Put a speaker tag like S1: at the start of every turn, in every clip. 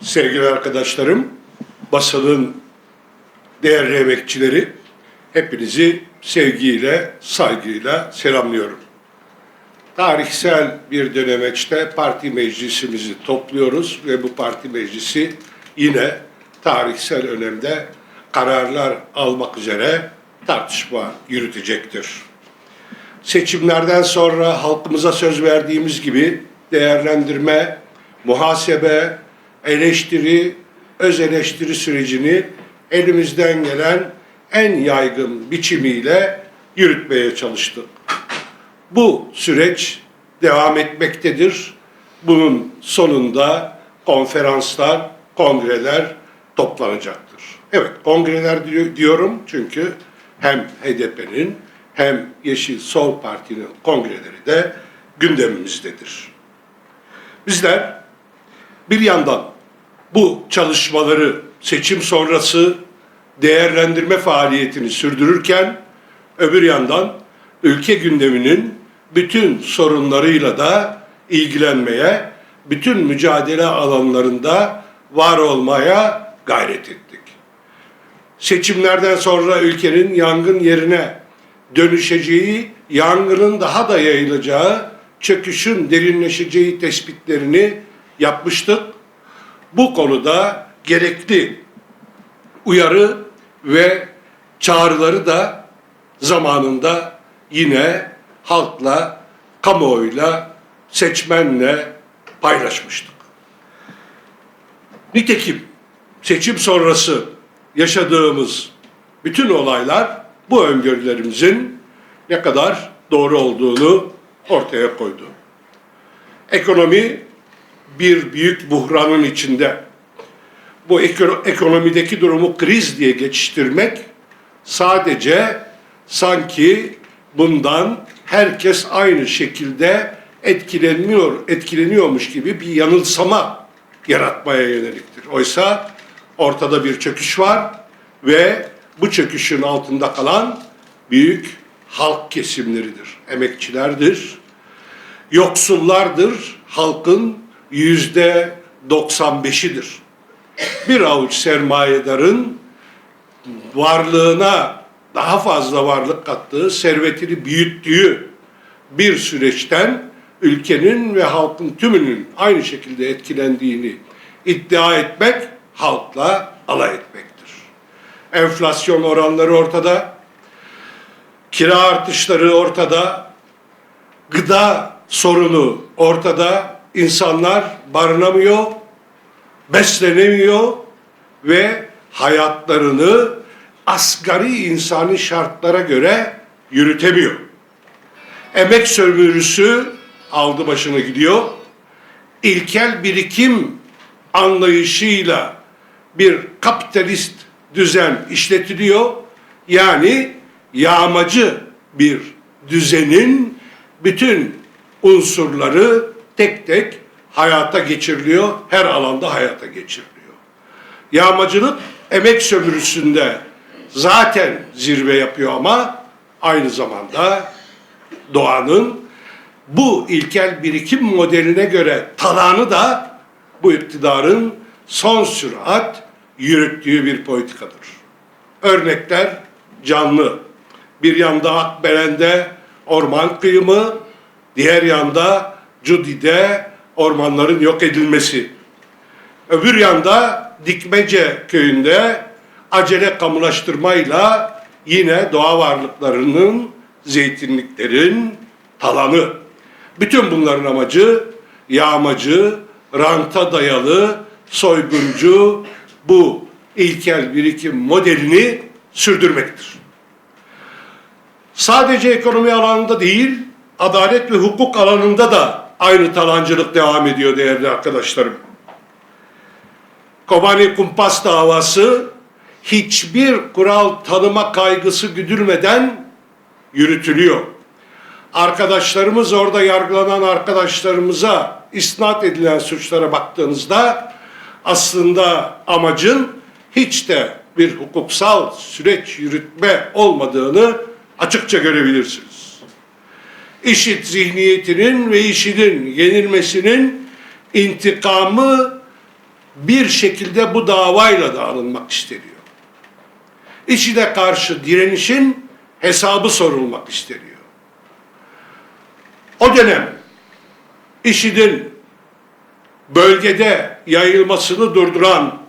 S1: Sevgili arkadaşlarım, basının değerli emekçileri, hepinizi sevgiyle, saygıyla selamlıyorum. Tarihsel bir dönemeçte parti meclisimizi topluyoruz ve bu parti meclisi yine tarihsel önemde kararlar almak üzere tartışma yürütecektir. Seçimlerden sonra halkımıza söz verdiğimiz gibi değerlendirme, muhasebe, eleştiri, öz eleştiri sürecini elimizden gelen en yaygın biçimiyle yürütmeye çalıştık. Bu süreç devam etmektedir. Bunun sonunda konferanslar, kongreler toplanacaktır. Evet, kongreler diyor- diyorum çünkü hem HDP'nin hem Yeşil Sol Parti'nin kongreleri de gündemimizdedir. Bizler bir yandan bu çalışmaları seçim sonrası değerlendirme faaliyetini sürdürürken öbür yandan ülke gündeminin bütün sorunlarıyla da ilgilenmeye, bütün mücadele alanlarında var olmaya gayret ettik. Seçimlerden sonra ülkenin yangın yerine dönüşeceği, yangının daha da yayılacağı, çöküşün derinleşeceği tespitlerini yapmıştık. Bu konuda gerekli uyarı ve çağrıları da zamanında yine halkla, kamuoyuyla, seçmenle paylaşmıştık. Nitekim seçim sonrası yaşadığımız bütün olaylar bu öngörülerimizin ne kadar doğru olduğunu ortaya koydu. Ekonomi bir büyük buhranın içinde. Bu eko- ekonomideki durumu kriz diye geçiştirmek sadece sanki bundan herkes aynı şekilde etkileniyor, etkileniyormuş gibi bir yanılsama yaratmaya yöneliktir. Oysa ortada bir çöküş var ve bu çöküşün altında kalan büyük halk kesimleridir, emekçilerdir, yoksullardır, halkın yüzde 95'idir. Bir avuç sermayedarın varlığına daha fazla varlık kattığı, servetini büyüttüğü bir süreçten ülkenin ve halkın tümünün aynı şekilde etkilendiğini iddia etmek halkla alay etmektir. Enflasyon oranları ortada, kira artışları ortada, gıda sorunu ortada, insanlar barınamıyor, beslenemiyor ve hayatlarını asgari insani şartlara göre yürütemiyor. Emek sömürüsü aldı başını gidiyor. İlkel birikim anlayışıyla bir kapitalist düzen işletiliyor. Yani yağmacı bir düzenin bütün unsurları tek tek hayata geçiriliyor. Her alanda hayata geçiriliyor. Yağmacılık emek sömürüsünde zaten zirve yapıyor ama aynı zamanda doğanın bu ilkel birikim modeline göre talanı da bu iktidarın son sürat yürüttüğü bir politikadır. Örnekler canlı. Bir yanda Akbelen'de orman kıyımı, diğer yanda Cudi'de ormanların yok edilmesi. Öbür yanda Dikmece köyünde acele kamulaştırmayla yine doğa varlıklarının, zeytinliklerin talanı. Bütün bunların amacı yağmacı, ranta dayalı, soyguncu bu ilkel birikim modelini sürdürmektir. Sadece ekonomi alanında değil, adalet ve hukuk alanında da aynı talancılık devam ediyor değerli arkadaşlarım. Kobani Kumpas davası hiçbir kural tanıma kaygısı güdülmeden yürütülüyor. Arkadaşlarımız orada yargılanan arkadaşlarımıza isnat edilen suçlara baktığınızda aslında amacın hiç de bir hukuksal süreç yürütme olmadığını açıkça görebilirsiniz. İşit zihniyetinin ve işinin yenilmesinin intikamı bir şekilde bu davayla da alınmak isteniyor. İçine karşı direnişin hesabı sorulmak isteniyor. O dönem IŞİD'in bölgede yayılmasını durduran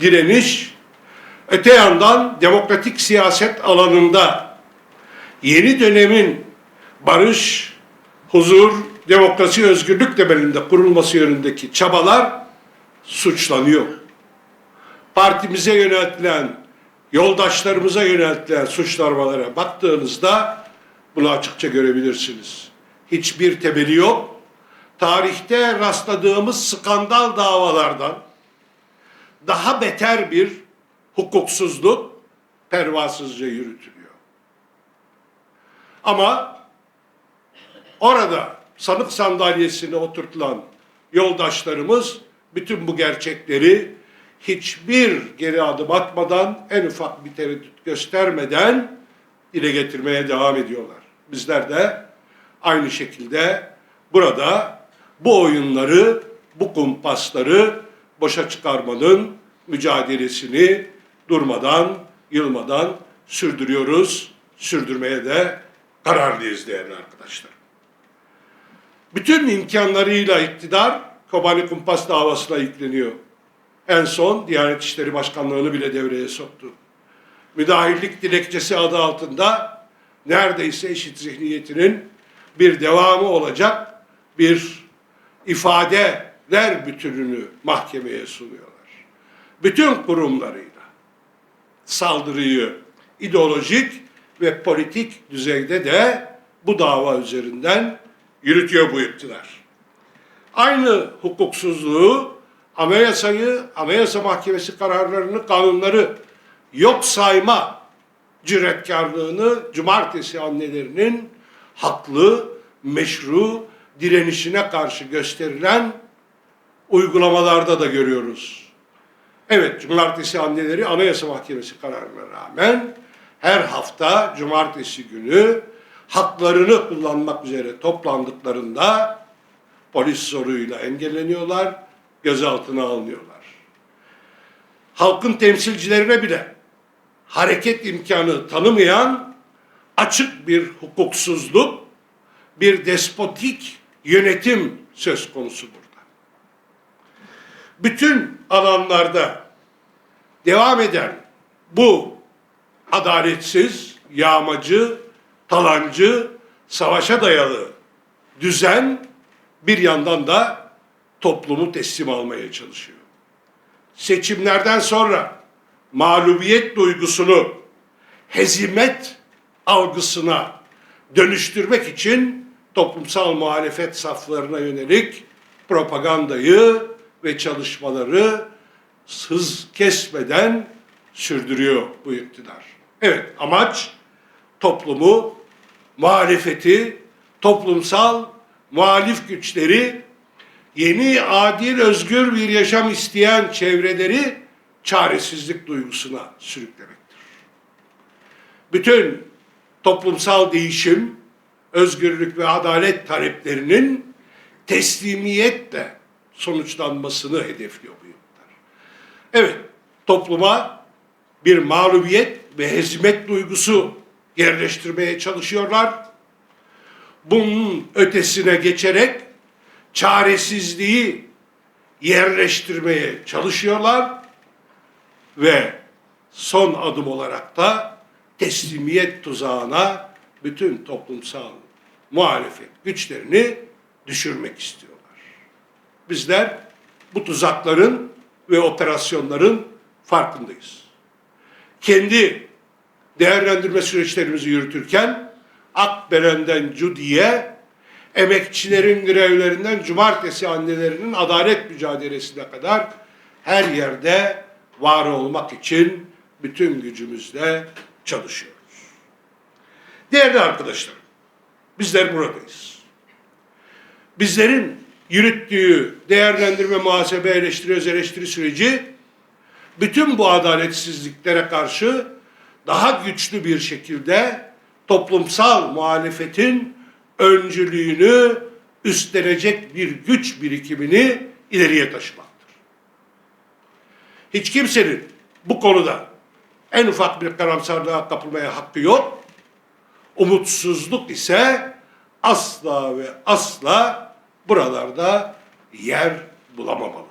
S1: direniş, öte yandan demokratik siyaset alanında yeni dönemin barış, huzur, demokrasi, özgürlük temelinde kurulması yönündeki çabalar suçlanıyor. Partimize yöneltilen, yoldaşlarımıza yöneltilen suçlamalara baktığınızda bunu açıkça görebilirsiniz. Hiçbir temeli yok. Tarihte rastladığımız skandal davalardan daha beter bir hukuksuzluk pervasızca yürütülüyor. Ama orada sanık sandalyesine oturtulan yoldaşlarımız bütün bu gerçekleri hiçbir geri adım atmadan, en ufak bir tereddüt göstermeden dile getirmeye devam ediyorlar. Bizler de aynı şekilde burada bu oyunları, bu kumpasları boşa çıkarmanın mücadelesini durmadan, yılmadan sürdürüyoruz. Sürdürmeye de kararlıyız değerli arkadaşlar. Bütün imkanlarıyla iktidar Kobani Kumpas davasına yükleniyor. En son Diyanet İşleri Başkanlığı'nı bile devreye soktu. Müdahillik dilekçesi adı altında neredeyse eşit zihniyetinin bir devamı olacak bir ifadeler bütününü mahkemeye sunuyorlar. Bütün kurumlarıyla saldırıyı ideolojik ve politik düzeyde de bu dava üzerinden yürütüyor bu iktidar. Aynı hukuksuzluğu anayasayı, anayasa mahkemesi kararlarını, kanunları yok sayma cüretkarlığını cumartesi annelerinin haklı, meşru direnişine karşı gösterilen uygulamalarda da görüyoruz. Evet, cumartesi anneleri Anayasa Mahkemesi kararına rağmen her hafta cumartesi günü haklarını kullanmak üzere toplandıklarında polis zoruyla engelleniyorlar, gözaltına alınıyorlar. Halkın temsilcilerine bile hareket imkanı tanımayan açık bir hukuksuzluk, bir despotik yönetim söz konusu burada. Bütün alanlarda devam eden bu adaletsiz, yağmacı, talancı, savaşa dayalı düzen bir yandan da toplumu teslim almaya çalışıyor. Seçimlerden sonra mağlubiyet duygusunu hezimet algısına dönüştürmek için toplumsal muhalefet saflarına yönelik propagandayı ve çalışmaları hız kesmeden sürdürüyor bu iktidar. Evet amaç toplumu, muhalefeti, toplumsal muhalif güçleri, yeni adil özgür bir yaşam isteyen çevreleri çaresizlik duygusuna sürüklemektir. Bütün toplumsal değişim, özgürlük ve adalet taleplerinin teslimiyetle sonuçlanmasını hedefliyor bu yıllar. Evet, topluma bir mağlubiyet ve hezimet duygusu yerleştirmeye çalışıyorlar. Bunun ötesine geçerek çaresizliği yerleştirmeye çalışıyorlar ve son adım olarak da teslimiyet tuzağına bütün toplumsal muhalefet güçlerini düşürmek istiyorlar. Bizler bu tuzakların ve operasyonların farkındayız. Kendi değerlendirme süreçlerimizi yürütürken Akbelen'den Cudi'ye emekçilerin grevlerinden cumartesi annelerinin adalet mücadelesine kadar her yerde var olmak için bütün gücümüzle çalışıyoruz. Değerli arkadaşlarım, bizler buradayız. Bizlerin yürüttüğü değerlendirme, muhasebe, eleştiri, öz eleştiri süreci bütün bu adaletsizliklere karşı daha güçlü bir şekilde toplumsal muhalefetin öncülüğünü üstlenecek bir güç birikimini ileriye taşımaktır. Hiç kimsenin bu konuda en ufak bir karamsarlığa kapılmaya hakkı yok. Umutsuzluk ise asla ve asla buralarda yer bulamamalı.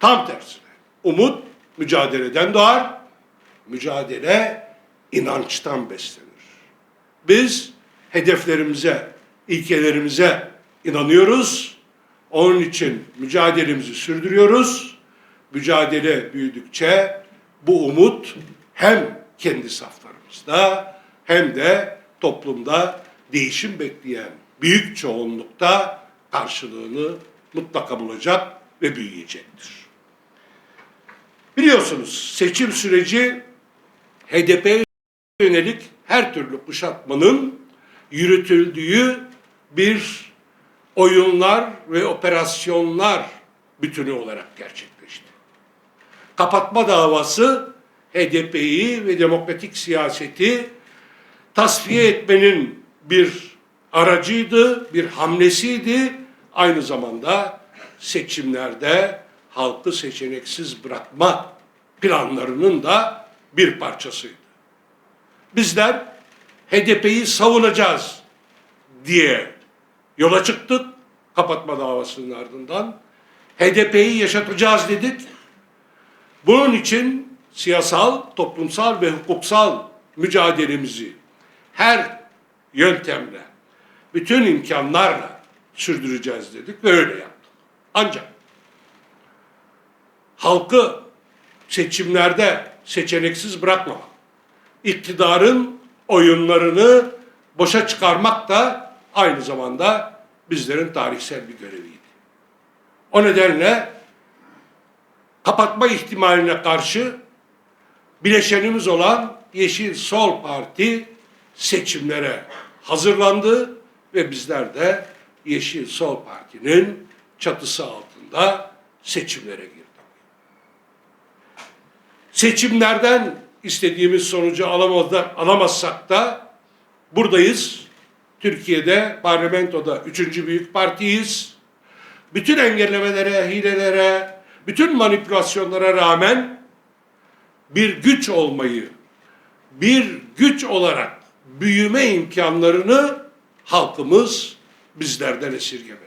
S1: Tam tersine umut mücadeleden doğar, mücadele inançtan beslenir. Biz hedeflerimize, ilkelerimize inanıyoruz. Onun için mücadelemizi sürdürüyoruz. Mücadele büyüdükçe bu umut hem kendi saflarımızda hem de toplumda değişim bekleyen büyük çoğunlukta karşılığını mutlaka bulacak ve büyüyecektir. Biliyorsunuz seçim süreci HDP'ye yönelik her türlü kuşatmanın yürütüldüğü bir oyunlar ve operasyonlar bütünü olarak gerçekleşti. Kapatma davası HDP'yi ve demokratik siyaseti tasfiye etmenin bir aracıydı, bir hamlesiydi. Aynı zamanda seçimlerde halkı seçeneksiz bırakma planlarının da bir parçasıydı. Bizler HDP'yi savunacağız diye yola çıktık kapatma davasının ardından. HDP'yi yaşatacağız dedik. Bunun için siyasal, toplumsal ve hukuksal mücadelemizi her yöntemle, bütün imkanlarla sürdüreceğiz dedik ve öyle yaptık. Ancak halkı seçimlerde seçeneksiz bırakmamak, iktidarın oyunlarını boşa çıkarmak da aynı zamanda bizlerin tarihsel bir göreviydi. O nedenle kapatma ihtimaline karşı bileşenimiz olan Yeşil Sol Parti seçimlere hazırlandı ve bizler de Yeşil Sol Parti'nin çatısı altında seçimlere girdik. Seçimlerden istediğimiz sonucu alamazsak, alamazsak da buradayız. Türkiye'de parlamentoda üçüncü büyük partiyiz. Bütün engellemelere, hilelere, bütün manipülasyonlara rağmen bir güç olmayı, bir güç olarak büyüme imkanlarını halkımız bizlerden esirgemedi.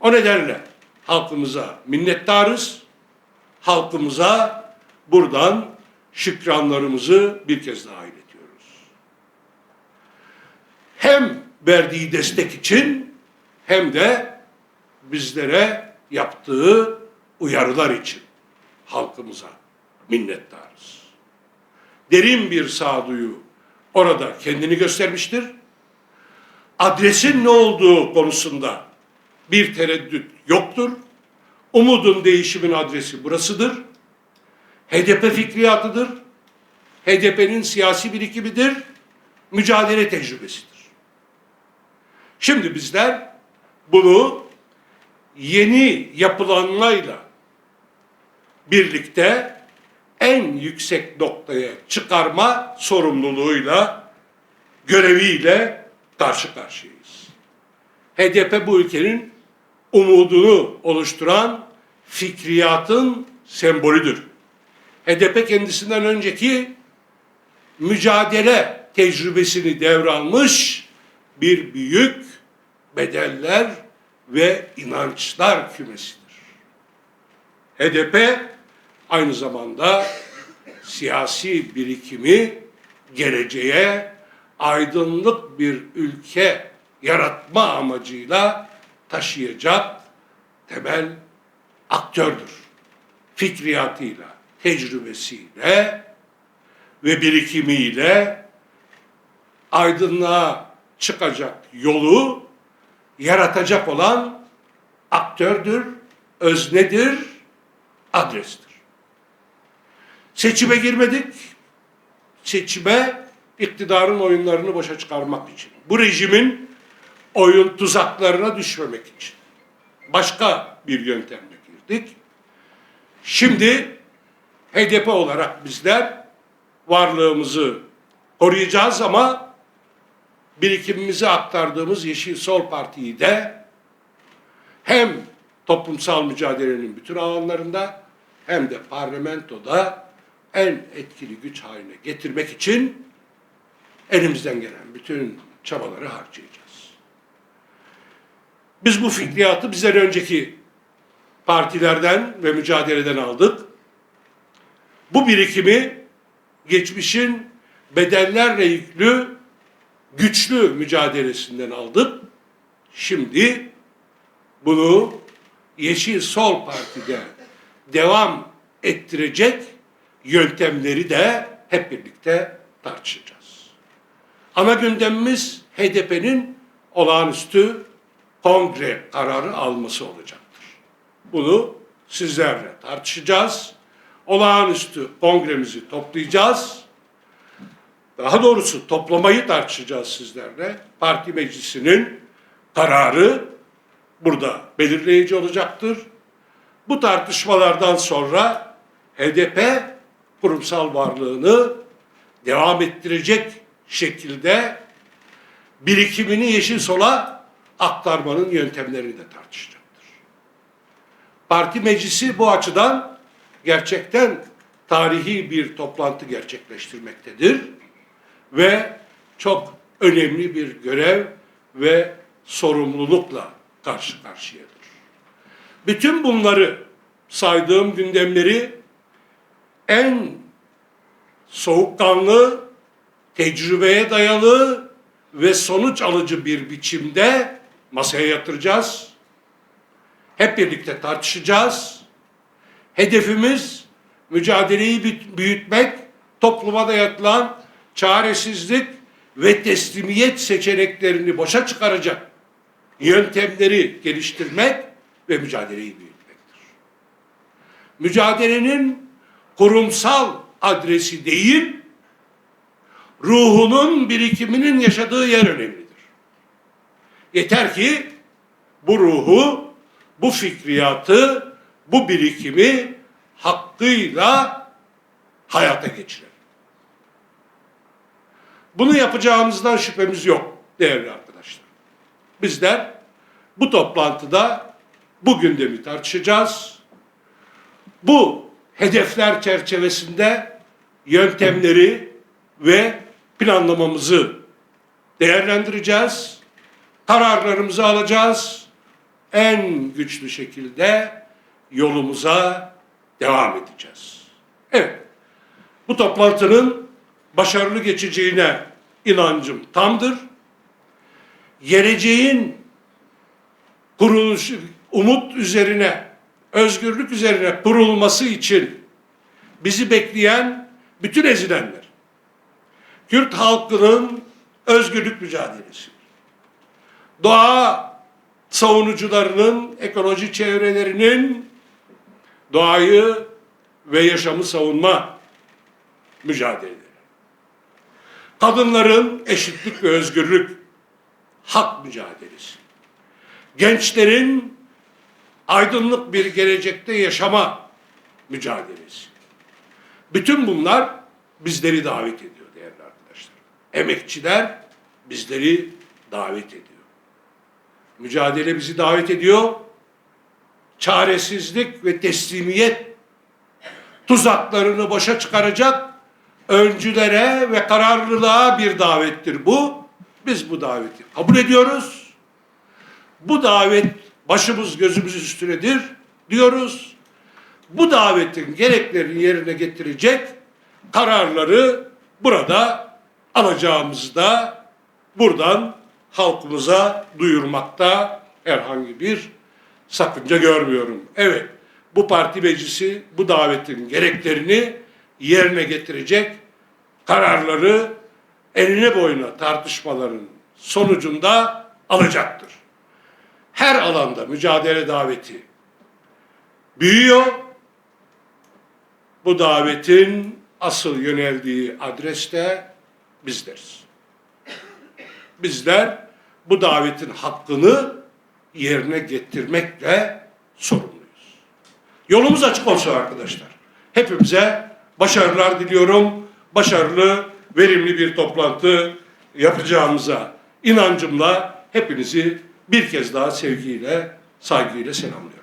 S1: O nedenle halkımıza minnettarız. Halkımıza buradan şükranlarımızı bir kez daha iletiyoruz. Hem verdiği destek için hem de bizlere yaptığı uyarılar için halkımıza minnettarız. Derin bir sağduyu orada kendini göstermiştir. Adresin ne olduğu konusunda bir tereddüt yoktur. Umudun değişimin adresi burasıdır. HDP fikriyatıdır. HDP'nin siyasi birikimidir. Mücadele tecrübesidir. Şimdi bizler bunu yeni yapılanmayla birlikte en yüksek noktaya çıkarma sorumluluğuyla, göreviyle karşı karşıyayız. HDP bu ülkenin umudunu oluşturan fikriyatın sembolüdür. HDP kendisinden önceki mücadele tecrübesini devralmış bir büyük bedeller ve inançlar kümesidir. HDP aynı zamanda siyasi birikimi geleceğe aydınlık bir ülke yaratma amacıyla taşıyacak temel aktördür. Fikriyatıyla, tecrübesiyle ve birikimiyle aydınlığa çıkacak yolu yaratacak olan aktördür, öznedir, adrestir. Seçime girmedik. Seçime iktidarın oyunlarını boşa çıkarmak için. Bu rejimin oyun tuzaklarına düşmemek için. Başka bir yöntemle girdik. Şimdi HDP olarak bizler varlığımızı koruyacağız ama birikimimizi aktardığımız Yeşil Sol Parti'yi de hem toplumsal mücadelenin bütün alanlarında hem de parlamentoda en etkili güç haline getirmek için elimizden gelen bütün çabaları harcayacağız. Biz bu fikriyatı bizden önceki partilerden ve mücadeleden aldık. Bu birikimi geçmişin bedellerle yüklü güçlü mücadelesinden aldık. Şimdi bunu Yeşil Sol Parti'de devam ettirecek yöntemleri de hep birlikte tartışacağız. Ana gündemimiz HDP'nin olağanüstü kongre kararı alması olacaktır. Bunu sizlerle tartışacağız. Olağanüstü kongremizi toplayacağız. Daha doğrusu toplamayı tartışacağız sizlerle. Parti meclisinin kararı burada belirleyici olacaktır. Bu tartışmalardan sonra HDP kurumsal varlığını devam ettirecek şekilde birikimini Yeşil Sol'a aktarmanın yöntemlerini de tartışacaktır. Parti meclisi bu açıdan gerçekten tarihi bir toplantı gerçekleştirmektedir ve çok önemli bir görev ve sorumlulukla karşı karşıyadır. Bütün bunları saydığım gündemleri en soğukkanlı, tecrübeye dayalı ve sonuç alıcı bir biçimde masaya yatıracağız. Hep birlikte tartışacağız. Hedefimiz mücadeleyi büyüt- büyütmek, topluma dayatılan çaresizlik ve teslimiyet seçeneklerini boşa çıkaracak yöntemleri geliştirmek ve mücadeleyi büyütmektir. Mücadelenin kurumsal adresi değil, ruhunun birikiminin yaşadığı yer önemlidir. Yeter ki bu ruhu, bu fikriyatı, bu birikimi hakkıyla hayata geçirelim. Bunu yapacağımızdan şüphemiz yok değerli arkadaşlar. Bizler bu toplantıda bu gündemi tartışacağız. Bu hedefler çerçevesinde yöntemleri ve planlamamızı değerlendireceğiz. Kararlarımızı alacağız. En güçlü şekilde yolumuza devam edeceğiz. Evet. Bu toplantının başarılı geçeceğine inancım tamdır. Geleceğin kuruluş, umut üzerine, özgürlük üzerine kurulması için bizi bekleyen bütün ezilenler, Kürt halkının özgürlük mücadelesi, doğa savunucularının, ekoloji çevrelerinin doğayı ve yaşamı savunma mücadeleleri, kadınların eşitlik ve özgürlük hak mücadelesi, gençlerin aydınlık bir gelecekte yaşama mücadelesi. Bütün bunlar bizleri davet ediyor değerli arkadaşlar. Emekçiler bizleri davet ediyor. Mücadele bizi davet ediyor. Çaresizlik ve teslimiyet tuzaklarını boşa çıkaracak öncülere ve kararlılığa bir davettir bu. Biz bu daveti kabul ediyoruz. Bu davet başımız gözümüz üstünedir diyoruz. Bu davetin gereklerini yerine getirecek kararları burada alacağımızı da buradan halkımıza duyurmakta herhangi bir sakınca görmüyorum. Evet, bu parti meclisi bu davetin gereklerini yerine getirecek kararları eline boyuna tartışmaların sonucunda alacaktır. Her alanda mücadele daveti büyüyor. Bu davetin asıl yöneldiği adres de bizleriz. Bizler bu davetin hakkını yerine getirmekle sorumluyuz. Yolumuz açık olsun arkadaşlar. Hepimize başarılar diliyorum. Başarılı, verimli bir toplantı yapacağımıza inancımla hepinizi bir kez daha sevgiyle, saygıyla selamlıyorum.